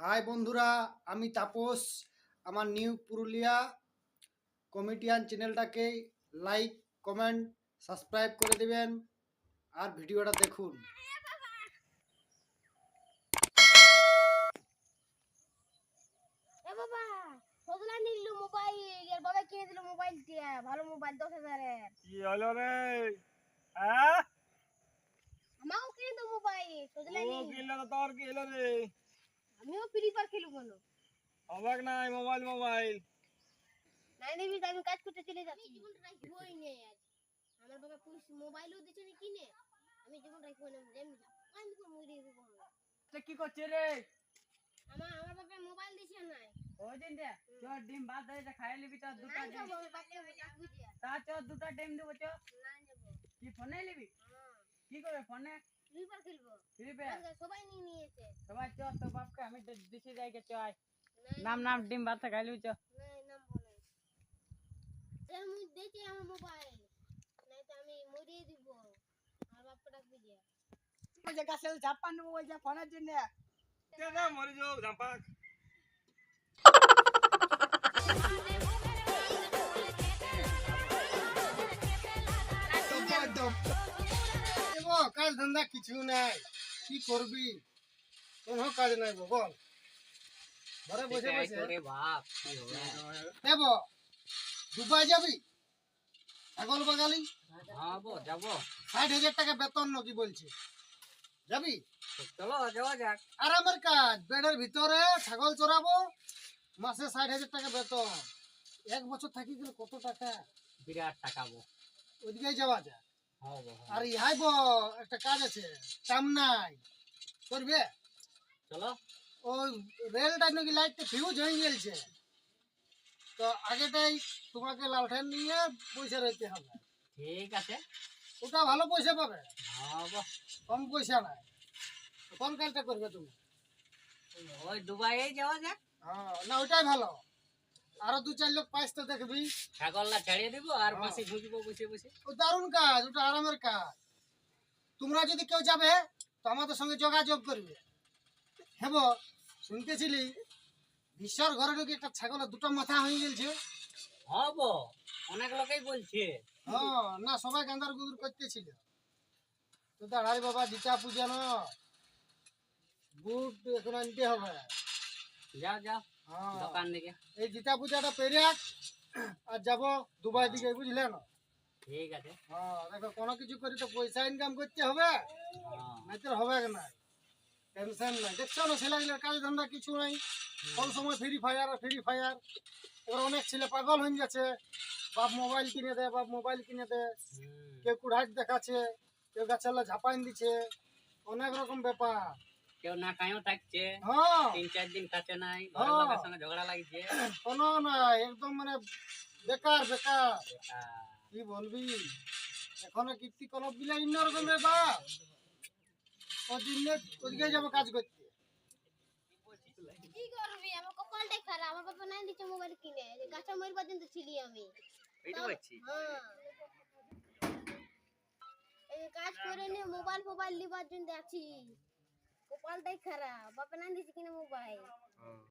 High বন্ধুরা আমি তাপস। আমার নিউ পুরুলিয়া কমেডিয়ান চ্যানেলটাকে লাইক কমেন্ট সাবস্ক্রাইব করে দেবেন আর ভিডিওটা দেখুন। এ বাবা সজলা নিল মোবাইল এর বাবা কিনে দিল মোবাইল দিয়ে ভালো মোবাইল দশ হাজারের। কি হলো রে? হ্যাঁ? আমাও কিনে দেবো মোবাইল তোর কি হলো রে? আমিও ফ্রি ফায়ার খেলব বলো। অবাক নাই মোবাইল মোবাইল নাই নিবি আমি কাজ করতে চলে যাচ্ছি। জীবন রাখবই নেই আজ। আমার বাবা পুলিশ মোবাইলও দিচ্ছে না কিনে আমি জীবন রাখব না যেমনি আমি তো মরে দেবো কি করছে রে? আমার আমার বাবা মোবাইল দিছে নাই। ওই দিন রে চল ডিম ভাত ধরে খাই লিবি তো দুটা ডিম। যাব তা চল দুটা ডিম দেবো চ নাই যাব কি ফোনে লিবি হ্যাঁ। কি করবে ফোনে ফ্রি ফায়ার খেলব। ফ্রি ফায়ার সবাই নিয়ে নিয়েছে। সবাই চ তো বাপকে? আমি দিছি যাই কে নাম নাম ডিম ভাত খাই লিবি চ নাই নাম বলে এর মুই দেখি আমার মোবাইল। নাই তো আমি মরিয়ে দিব। আর বাপকে ডাকবি দিয়া। ওই যে গাছে ঝাপান ওই যে ফোনের জন্য। কে না মরে যাও কাজ ধান্দা কিছু নাই। কি করবি? কোনো কাজ নাই বল। ঘরে বসে বসে। দেব দুবাই যাবি? ছাগল বাগালি? হ্যাঁ যাব। ষাট হাজার টাকা বেতন নাকি বলছে। যাবি? চলো যাওয়া যাক। আর আমার কাজ বেডের ভিতরে ছাগল চড়াবো মাসে ষাট হাজার টাকা বেতন। এক বছর থাকি গেলে কত টাকা? বিরাট টাকাবো ওইদিকে যাওয়া যায় আর ইহাই বো একটা কাজ আছে কাম নাই। করবে? চলো। ওই রেলটা নাকি লাইটটা ফিউজ হয়ে গেছে তো আগেটাই তোমাকে লালঠেন নিয়ে পয়সা রইতে হবে। ঠিক আছে। ওটা ভালো পয়সা পাবে? হব কম পয়সা নাই। তো কোন কাজটা করবে তুমি? ওই দুবাইয়ে যাওয়া যাক। হ্যাঁ না ওইটাই ভালো। আরও দু চার লোক পাইস তো দেখবি। ছাগলটা ছেড়ে দিব আর হ্যাঁ। পাশে ঢুকবো বসে বসে। ও দারুণ কাজ ওটা আরামের কাজ। তোমরা যদি কেউ যাবে তো আমাদের সঙ্গে যোগাযোগ করবে। হেব শুনতেছিলি? বিশ্বর ঘরে নাকি একটা ছাগলের দুটো মাথা হয়ে গেলছে। হব অনেক লোকেই বলছে। হ্যাঁ না সবাই গান্দার গুদুর করতেছিল। তো দাঁড়াই বাবা জিতা পূজা ন বুট এখন আনতে হবে। যাও যাও হ্যাঁ দোকান দিকে। এই জিতা পূজাটা পেরে আর যাব দুবাই দিকে বুঝলে না? ঠিক আছে। হ্যাঁ দেখো কোনো কিছু করে তো পয়সা ইনকাম করতে হবে। হ্যাঁ। নাইতো হবে না? টেনশন নাই। দেখছ না ছেলেগুলোর কাজ ধান্দা কিছু নাই। কোন সময় ফ্রি ফায়ার আর ফ্রি ফায়ার এবার অনেক ছেলে পাগল হয়ে যাচ্ছে বাপ মোবাইল কিনে দে বাপ মোবাইল কিনে দে কেউ কুড়াইট দেখাচ্ছে কেউ গাছালা ঝাপাইন দিচ্ছে। অনেক রকম ব্যাপার। কেউ না খাইও থাকছে। হ্যাঁ। তিন চার দিন খাচ্ছে নাই ঘরের হ্যাঁ। লোকের সঙ্গে ঝগড়া লাগছে। কোনো নাই একদম মানে বেকার বেকার। বেকার। কি বলবি? এখনও কীর্তি কলপ দিলে অন্যরকম ব্যাপার। ওদিনে ওদিকে যাব কাজ করতে। কি করবি? আমার কপালটাই খারাপ। আমার বাবা নাই দিচ্ছে মোবাইল কিনে। এই মরি পর্যন্ত ছিলি আমি। এইটা বলছি হ্যাঁ। এই কাজ করে নিয়ে মোবাইল মোবাইল লিবার জন্য আছি। কপালটাই খারাপ বাবা নাই দিচ্ছে কিনে মোবাইল